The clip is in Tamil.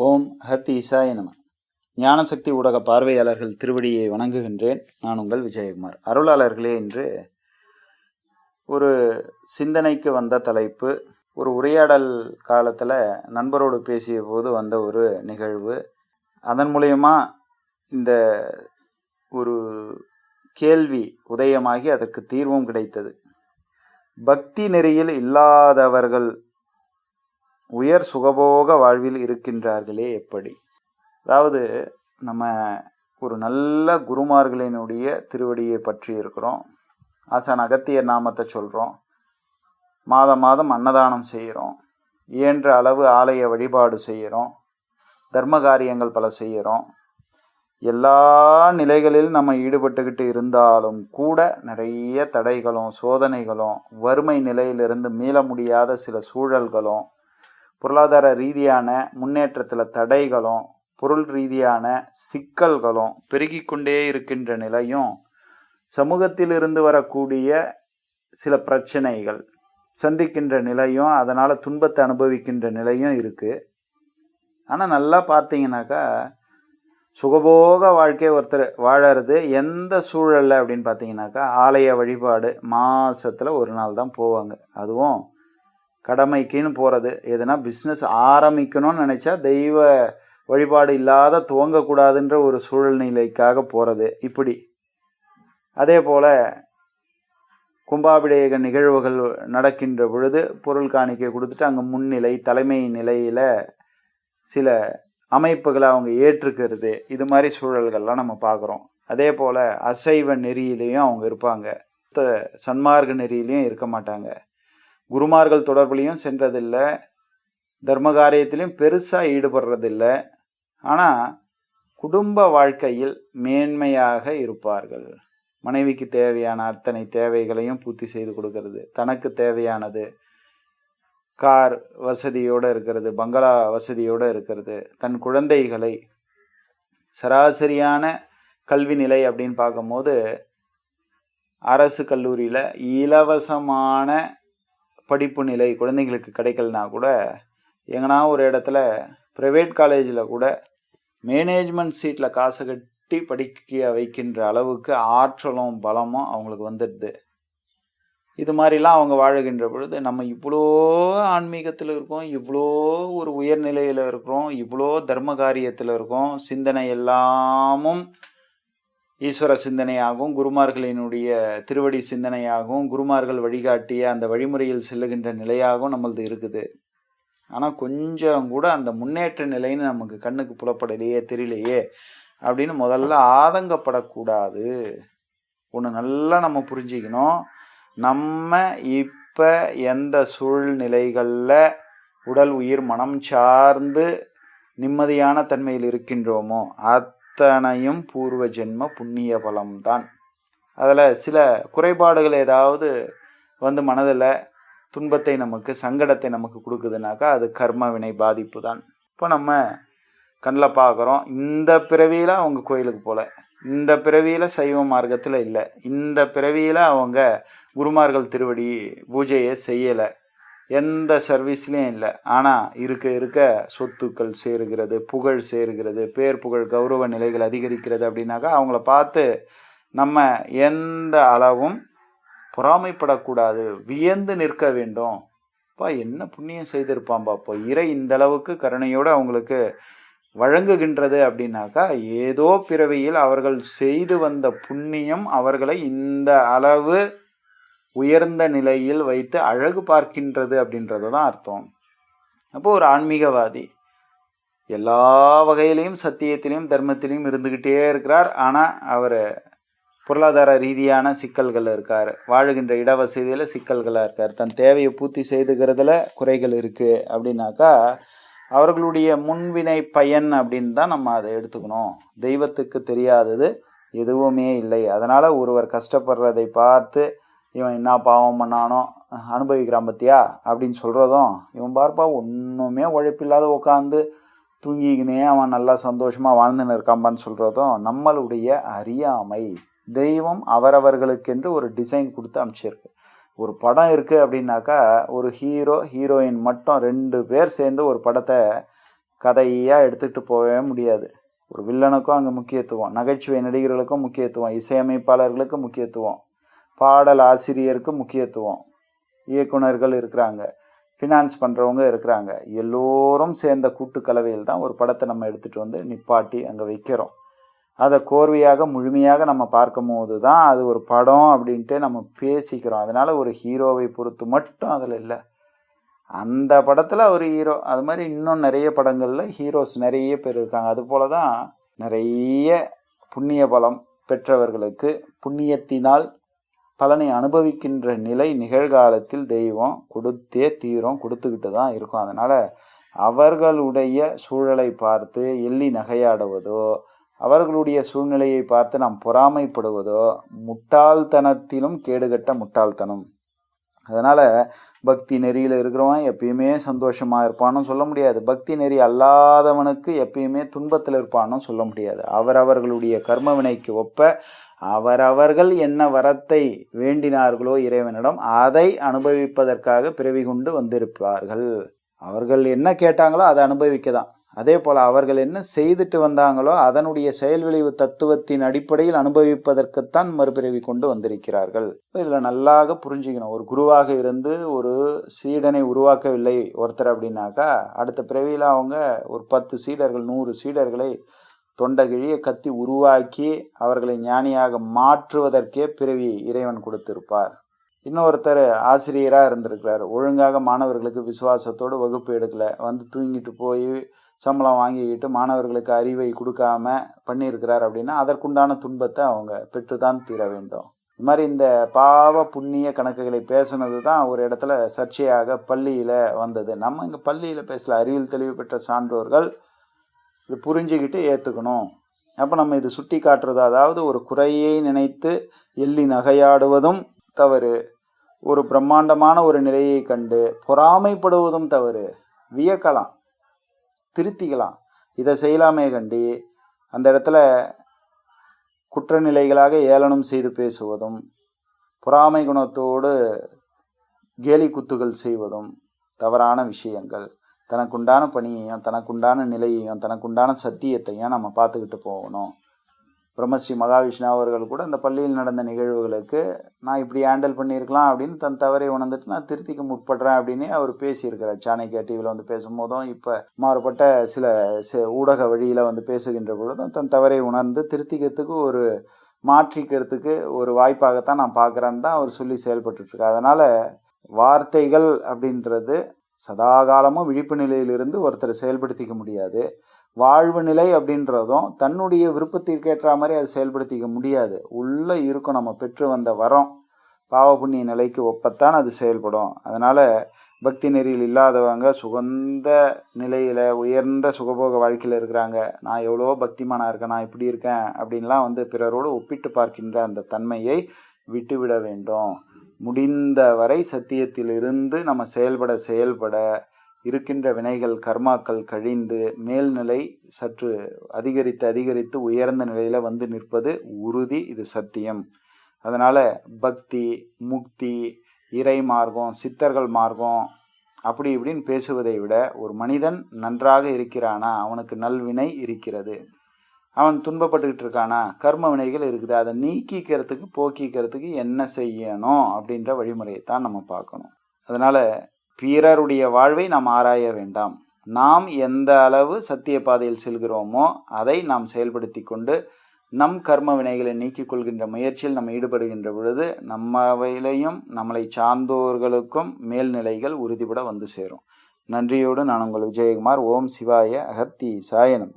ஓம் ஹத் இசாய நம. ஞானசக்தி ஊடக பார்வையாளர்கள் திருவடியை வணங்குகின்றேன். நான் உங்கள் விஜயகுமார். அருளாளர்களே என்று ஒரு சிந்தனைக்கு வந்த தலைப்பு ஒரு உரையாடல் காலத்தில் நண்பரோடு பேசிய போது வந்த ஒரு நிகழ்வு. அதன் மூலயமா இந்த ஒரு கேள்வி உதயமாகி அதற்கு தீர்வும் கிடைத்தது. பக்தி நெறியில் இல்லாதவர்கள் உயர் சுகபோக வாழ்வில் இருக்கின்றார்களே எப்படி? அதாவது நம்ம ஒரு நல்ல குருமார்களினுடைய திருவடியை பற்றி இருக்கிறோம். ஆசான் அகத்தியர் நாமத்தை சொல்கிறோம் மாதம் மாதம் அன்னதானம் செய்கிறோம். இயன்ற அளவு ஆலய வழிபாடு செய்கிறோம். தர்ம காரியங்கள் பல செய்கிறோம். எல்லா நிலைகளில் நம்ம ஈடுபட்டுக்கிட்டு இருந்தாலும் கூட நிறைய தடைகளும் சோதனைகளும் வறுமை நிலையிலிருந்து மீள முடியாத சில சூழல்களும் பொருளாதார ரீதியான முன்னேற்றத்தில் தடைகளும் பொருள் ரீதியான சிக்கல்களும் பெருகிக்கொண்டே இருக்கின்ற நிலையும் சமூகத்திலிருந்து வரக்கூடிய சில பிரச்சனைகள் சந்திக்கின்ற நிலையும் அதனால் துன்பத்தை அனுபவிக்கின்ற நிலையும் இருக்குது ஆனால் நல்லா பார்த்தீங்கன்னாக்கா சுகபோக வாழ்க்கை ஒருத்தர் வாழறது எந்த சூழலில் அப்படின்னு பார்த்தீங்கன்னாக்கா ஆலய வழிபாடு மாதத்தில் ஒரு நாள் தான் போவாங்க. அதுவும் கடமைக்குன்னு போகிறது எதுனா பிஸ்னஸ் ஆரம்பிக்கணும்னு நினச்சா தெய்வ வழிபாடு இல்லாத துவங்கக்கூடாதுன்ற ஒரு சூழ்நிலைக்காக போகிறது இப்படி. அதே போல் கும்பாபிடேக நிகழ்வுகள் நடக்கின்ற பொழுது பொருள் காணிக்கை கொடுத்துட்டு அங்கே முன்னிலை தலைமை நிலையில் சில அமைப்புகளை அவங்க ஏற்றுக்கிறது இது மாதிரி சூழல்கள்லாம் நம்ம பார்க்குறோம். அதே போல் அசைவ நெறியிலையும் அவங்க இருப்பாங்க. சன்மார்க்க நெறியிலையும் இருக்க மாட்டாங்க. குருமார்கள் தொடர்புலையும் சென்றதில்லை. தர்ம காரியத்திலையும் பெருசாக ஈடுபடுறதில்லை. ஆனால் குடும்ப வாழ்க்கையில் மேன்மையாக இருப்பார்கள். மனைவிக்கு தேவையான அத்தனை தேவைகளையும் பூர்த்தி செய்து கொடுக்கறது. தனக்கு தேவையானது கார் வசதியோடு இருக்கிறது பங்களா வசதியோடு இருக்கிறது. தன் குழந்தைகளை சராசரியான கல்வி நிலை அப்படின்னு பார்க்கும்போது அரசு கல்லூரியில் இலவசமான படிப்பு நிலை குழந்தைங்களுக்கு கிடைக்கலனா கூட எங்கன்னா ஒரு இடத்துல ப்ரைவேட் காலேஜில் கூட மேனேஜ்மெண்ட் சீட்டில் காசு கட்டி படிக்க வைக்கின்ற அளவுக்கு ஆற்றலும் பலமும் அவங்களுக்கு வந்துடுது. இது மாதிரிலாம் அவங்க வாழுகின்ற பொழுது நம்ம இவ்வளோ ஆன்மீகத்தில் இருக்கோம் இவ்வளோ ஒரு உயர்நிலையில் இருக்கிறோம் இவ்வளோ தர்ம காரியத்தில் இருக்கோம் சிந்தனை எல்லாமும் ஈஸ்வர சிந்தனையாகவும் குருமார்களினுடைய திருவடி சிந்தனையாகவும் குருமார்கள் வழிகாட்டிய அந்த வழிமுறையில் செல்லுகின்ற நிலையாகவும் நம்மளது இருக்குது. ஆனால் கொஞ்சம் கூட அந்த முன்னேற்ற நிலைன்னு நமக்கு கண்ணுக்கு புலப்படலையே தெரியலையே அப்படின்னு முதல்ல ஆதங்கப்படக்கூடாது. ஒன்று நல்லா நம்ம புரிஞ்சுக்கணும். நம்ம இப்போ எந்த சூழ்நிலைகளில் உடல் உயிர் மனம் சார்ந்து நிம்மதியான தன்மையில் இருக்கின்றோமோ அத் அத்தனையும் பூர்வ ஜென்ம புண்ணிய பலம்தான். அதில் சில குறைபாடுகள் ஏதாவது வந்து மனதில் துன்பத்தை நமக்கு சங்கடத்தை நமக்கு கொடுக்குதுனாக்கா அது கர்ம வினை பாதிப்பு தான் இப்போ நம்ம கண்ணில் பார்க்குறோம் இந்த பிறவியில் அவங்க கோயிலுக்கு போகல இந்த பிறவியில் சைவ மார்க்கத்தில் இல்லை இந்த பிறவியில் அவங்க குருமார்கள் திருவடி பூஜையை செய்யலை எந்த சர்வீஸ்லேயும் இல்லை. ஆனால் இருக்க இருக்க சொத்துக்கள் சேருகிறது புகழ் சேருகிறது பேர் புகழ் கௌரவ நிலைகள் அதிகரிக்கிறது அப்படின்னாக்கா அவங்கள பார்த்து நம்ம எந்த அளவும் பொறாமைப்படக்கூடாது. வியந்து நிற்க வேண்டும். அப்பா என்ன புண்ணியம் செய்திருப்பாம்பா அப்போ இறை இந்த அளவுக்கு கருணையோடு அவங்களுக்கு வழங்குகின்றது அப்படின்னாக்கா ஏதோ பிறவியில் அவர்கள் செய்து வந்த புண்ணியம் அவர்களை இந்த அளவு உயர்ந்த நிலையில் வைத்து அழகு பார்க்கின்றது அப்படின்றது தான் அர்த்தம். அப்போ ஒரு ஆன்மீகவாதி எல்லா வகையிலையும் சத்தியத்திலையும் தர்மத்திலையும் இருந்துக்கிட்டே இருக்கிறார். ஆனால் அவர் பொருளாதார ரீதியான சிக்கல்கள் இருக்கார். வாழுகின்ற இடவசதியில் சிக்கல்களாக இருக்கார். தன் தேவையை பூர்த்தி செய்துக்கிறதுல குறைகள் இருக்குது அப்படின்னாக்கா அவர்களுடைய முன்வினை பயன் அப்படின்னு தான் நம்ம அதை எடுத்துக்கணும். தெய்வத்துக்கு தெரியாதது எதுவுமே இல்லை. அதனால் ஒருவர் கஷ்டப்படுறதை பார்த்து இவன் என்ன பாவம் பண்ணானோ அனுபவிக்கிறான் பத்தியா? அப்படின்னு சொல்கிறதும் இவன் பார்ப்பா ஒன்றுமே உழைப்பில்லாத உட்காந்து தூங்கிக்கினே அவன் நல்லா சந்தோஷமாக வாழ்ந்துன்னு இருக்காம்பான்னு சொல்கிறதும் நம்மளுடைய அறியாமை. தெய்வம் அவரவர்களுக்கென்று ஒரு டிசைன் கொடுத்து அமைச்சிருக்கு ஒரு படம் இருக்குது அப்படின்னாக்கா ஒரு ஹீரோ ஹீரோயின் மட்டும் ரெண்டு பேர் சேர்ந்து ஒரு படத்தை கதையாக எடுத்துகிட்டு போகவே முடியாது. ஒரு வில்லனுக்கும் அங்கே முக்கியத்துவம் நகைச்சுவை நடிகர்களுக்கும் முக்கியத்துவம் இசையமைப்பாளர்களுக்கு முக்கியத்துவம். பாடல் ஆசிரியருக்கு முக்கியத்துவம். இயக்குனர்கள் இருக்கிறாங்க ஃபினான்ஸ் பண்ணுறவங்க இருக்கிறாங்க. எல்லோரும் சேர்ந்த கூட்டு கலவையில் தான் ஒரு படத்தை நம்ம எடுத்துகிட்டு வந்து நிப்பாட்டி அங்கே வைக்கிறோம். அதை கோர்வையாக முழுமையாக நம்ம பார்க்கும் போது தான் அது ஒரு படம் அப்படின்ட்டு நம்ம பேசிக்கிறோம். அதனால் ஒரு ஹீரோவை பொறுத்து மட்டும் அதில் இல்லை. அந்த படத்தில் ஒரு ஹீரோ அது மாதிரி இன்னும் நிறைய படங்களில் ஹீரோஸ் நிறைய பேர் இருக்காங்க. அதுபோல தான் நிறைய புண்ணிய பலம் பெற்றவர்களுக்கு புண்ணியத்தினால் பலனை அனுபவிக்கின்ற நிலை நிகழ்காலத்தில் தெய்வம் கொடுத்தே தீரும் கொடுத்துக்கிட்டு தான் இருக்கும். அதனால் அவர்களுடைய சூழலை பார்த்து எள்ளி நகையாடுவதோ அவர்களுடைய சூழ்நிலையை பார்த்து நாம் பொறாமைப்படுவதோ முட்டாள்தனத்திலும் கேடுகட்ட முட்டாள்தனம். அதனால் பக்தி நெறியில் இருக்கிறவன் எப்பயுமே சந்தோஷமாக இருப்பான்னு சொல்ல முடியாது. பக்தி நெறி அல்லாதவனுக்கு எப்பயுமே துன்பத்தில் இருப்பான்னு சொல்ல முடியாது. அவரவர்களுடைய கர்ம வினைக்கு ஒப்ப அவரவர்கள் என்ன வரத்தை வேண்டினார்களோ இறைவனிடம் அதை அனுபவிப்பதற்காக பிறவி கொண்டு வந்திருப்பார்கள். அவர்கள் என்ன கேட்டாங்களோ அதை அனுபவிக்க தான் அதே போல் அவர்கள் என்ன செய்துட்டு வந்தாங்களோ அதனுடைய செயல் விளைவு தத்துவத்தின் அடிப்படையில் அனுபவிப்பதற்குத்தான் மறுபிறவி கொண்டு வந்திருக்கிறார்கள். இதில் நல்லாக புரிஞ்சுக்கணும். ஒரு குருவாக இருந்து ஒரு சீடனை உருவாக்கவில்லை ஒருத்தர் அப்படின்னாக்கா அடுத்த பிறவியில் அவங்க ஒரு பத்து சீடர்கள் நூறு சீடர்களை தொண்டகிழிய கத்தி உருவாக்கி அவர்களை ஞானியாக மாற்றுவதற்கே பிறவி இறைவன் கொடுத்திருப்பார். இன்னொருத்தர் ஆசிரியராக இருந்திருக்கிறார். ஒழுங்காக மாணவர்களுக்கு விசுவாசத்தோடு வகுப்பு எடுக்கலை. வந்து தூங்கிட்டு போய் சம்பளம் வாங்கிக்கிட்டு மாணவர்களுக்கு அறிவை கொடுக்காம பண்ணியிருக்கிறார் அப்படின்னா அதற்குண்டான துன்பத்தை அவங்க பெற்றுதான் தீர வேண்டும். இது மாதிரி இந்த பாவ புண்ணிய கணக்குகளை பேசுனது தான் ஒரு இடத்துல சர்ச்சையாக பள்ளியில் வந்தது. நம்ம இங்கே பள்ளியில் பேசல. அறிவியல் தெளிவு பெற்ற சான்றோர்கள் இது புரிஞ்சுக்கிட்டு ஏற்றுக்கணும் அப்போ நம்ம இது சுட்டி காட்டுறது அதாவது ஒரு குறையை நினைத்து எள்ளி நகையாடுவதும் தவறு ஒரு பிரம்மாண்டமான ஒரு நிலையை கண்டு பொறாமைப்படுவதும் தவறு. வியக்கலாம் திருத்திக்கலாம். இதை செய்யலாமே கண்டி. அந்த இடத்துல குற்றநிலைகளாக ஏளனம் செய்து பேசுவதும் பொறாமை குணத்தோடு கேலி குத்துகள் செய்வதும் தவறான விஷயங்கள். தனக்குண்டான பணியையும் தனக்குண்டான நிலையையும் தனக்குண்டான சத்தியத்தையும் நம்ம பார்த்துக்கிட்டு போகணும். பிரம்மஸ்ரீ மகாவிஷ்ணு அவர்கள் கூட அந்த பள்ளியில் நடந்த நிகழ்வுகளுக்கு நான் இப்படி ஹேண்டில் பண்ணியிருக்கலாம் அப்படின்னு தன் தவறை உணர்ந்துட்டு நான் திருத்திக்க முற்படுறேன் அப்படின்னு அவர் பேசியிருக்கிறார். சாணக்கியா டிவியில் வந்து பேசும்போதும் இப்போ மாறுபட்ட சில ஊடக வழியில் வந்து பேசுகின்ற பொழுதும் தன் தவறை உணர்ந்து திருத்திக்கிறதுக்கு ஒரு மாற்றிக்கிறதுக்கு ஒரு வாய்ப்பாகத்தான் நான் பார்க்குறேன்னு தான் அவர் சொல்லி செயல்பட்டுருக்கார் அதனால் வார்த்தைகள் அப்படின்றது சதாகாலமும் விழிப்பு நிலையிலிருந்து ஒருத்தரை செயல்படுத்திக்க முடியாது. வாழ்வு நிலை அப்படின்றதும் தன்னுடைய விருப்பத்திற்கேற்ற மாதிரி அதை செயல்படுத்திக்க முடியாது. உள்ளே இருக்கும் நம்ம பெற்று வந்த வரம் பாவ புண்ணிய நிலைக்கு ஒப்பத்தான் அது செயல்படும். அதனால் பக்தி நெறியில் இல்லாதவங்க சுகந்த நிலையில் உயர்ந்த சுகபோக வாழ்க்கையில் இருக்கிறாங்க. நான் எவ்வளோ பக்திமானாக இருக்கேன் நான் இப்படி இருக்கேன் அப்படின்லாம் வந்து பிறரோடு ஒப்பிட்டு பார்க்கின்ற அந்த தன்மையை விட்டுவிட வேண்டும். முடிந்த வரை சத்தியத்திலிருந்து நம்ம செயல்பட செயல்பட இருக்கின்ற வினைகள் கர்மாக்கள் கழிந்து மேல்நிலை சற்று அதிகரித்து அதிகரித்து உயர்ந்த நிலையில் வந்து நிற்பது உறுதி இது சத்தியம். அதனால் பக்தி முக்தி இறை மார்க்கம் சித்தர்கள் மார்க்கம் அப்படி இப்படின்னு பேசுவதை விட ஒரு மனிதன் நன்றாக இருக்கிறானா அவனுக்கு நல்வினை இருக்கிறது. அவன் துன்பப்பட்டுக்கிட்டு இருக்கானா கர்ம வினைகள் இருக்குது அதை நீக்கிக்கிறதுக்கு போக்கிக்கிறதுக்கு என்ன செய்யணும் அப்படின்ற வழிமுறையை தான் நம்ம பார்க்கணும். அதனால் பிறருடைய வாழ்வை நாம் ஆராய வேண்டாம். நாம் எந்த அளவு சத்திய பாதையில் செல்கிறோமோ அதை நாம் செயல்படுத்தி கொண்டு நம் கர்ம வினைகளை நீக்கிக் கொள்கின்ற முயற்சியில் நம்ம ஈடுபடுகின்ற பொழுது நம்மவையிலையும் நம்மளை சார்ந்தோர்களுக்கும் மேல்நிலைகள் உறுதிபட வந்து சேரும். நன்றியோடு நான் உங்கள் விஜயகுமார். ஓம் சிவாய அகத்தி சாயனம்